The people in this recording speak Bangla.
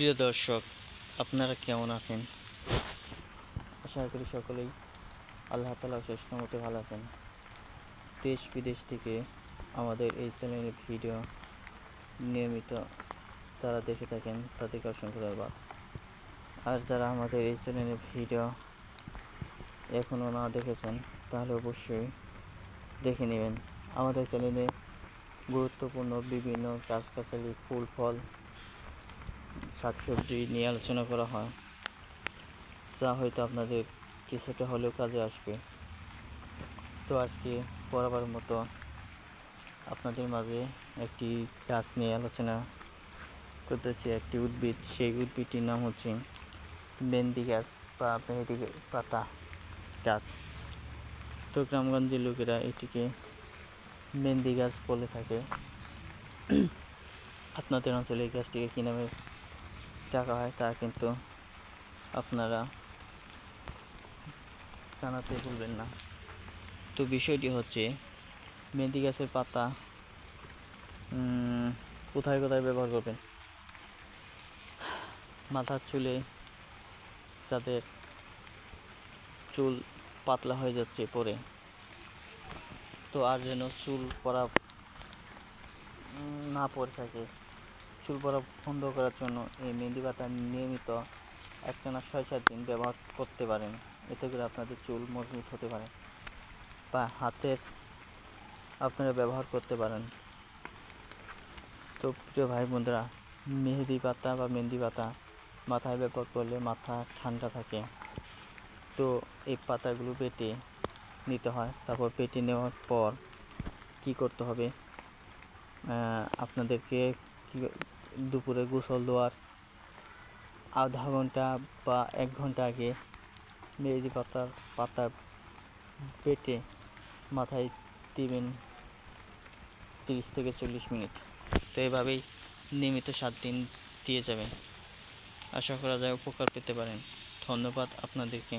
প্রিয় দর্শক, আপনারা কেমন আছেন? আশা করি সকলেই আল্লাহ তালা শেষ মতো ভালো আছেন। দেশ বিদেশ থেকে আমাদের এই চ্যানেলের ভিডিও নিয়মিত যারা দেখে থাকেন, তাদেরকে অসংখ্য ধন্যবাদ। আর যারা আমাদের এই চ্যানেলের ভিডিও এখনও না দেখেছেন, তাহলে অবশ্যই দেখে নেবেন। আমাদের চ্যানেলে গুরুত্বপূর্ণ বিভিন্ন গাছগাছালি, ফুল, ফল শাকসবজি নিয়ে আলোচনা করা হয়। যা হয়তো আপনাদের কিছুটা হলেও কাজে আসবে। তো আজকে বরাবর মতো আপনাদের মাঝে একটি গাছ নিয়ে আলোচনা করতেছি, একটি উদ্ভিদ। সেই উদ্ভিদটির নাম হচ্ছে মেহেন্দি গাছ বা মেহেদি পাতা গাছ। তো গ্রামগঞ্জের লোকেরা এটিকে মেহেন্দি গাছ বলে থাকে। আপনাদের অঞ্চলে এই গাছটিকে কী নামে টাকা হয়, তা কিন্তু আপনারা জানাতে ভুলবেন না। তো বিষয়টি হচ্ছে মেহেদি গাছের পাতা কোথায় কোথায় ব্যবহার করবেন? মাথার চুলে যাদের চুল পাতলা হয়ে যাচ্ছে পরে, তো আর যেন চুল পরা না পড়ে থাকে। চুল পড়া বন্ধ করার জন্য এই মেহেন্দি পাতা নিয়মিত একটানা ছয়, সাত দিন ব্যবহার করতে পারেন। এতে করে আপনাদের চুল মজবুত হতে পারে বা হাতের আপনারা ব্যবহার করতে পারেন। তো প্রিয় ভাই বোনরা মেহেদি পাতা বা মেহেন্দি পাতা মাথায় ব্যবহার করলে মাথা ঠান্ডা থাকে। তো এই পাতাগুলো পেটে নিতে হয়। তারপর পেটে নেওয়ার পর কি করতে হবে? আপনাদেরকে কি দুপুরে গোসল দেওয়ার আধা ঘণ্টা বা এক ঘণ্টা আগে মেহেদি পাতার পাতা বেটে মাথায় দিবেন তিরিশ থেকে চল্লিশ মিনিট। তো এভাবেই নিয়মিত সাত দিন দিয়ে যাবেন। আশা করা যায় উপকার পেতে পারেন। ধন্যবাদ আপনাদেরকে।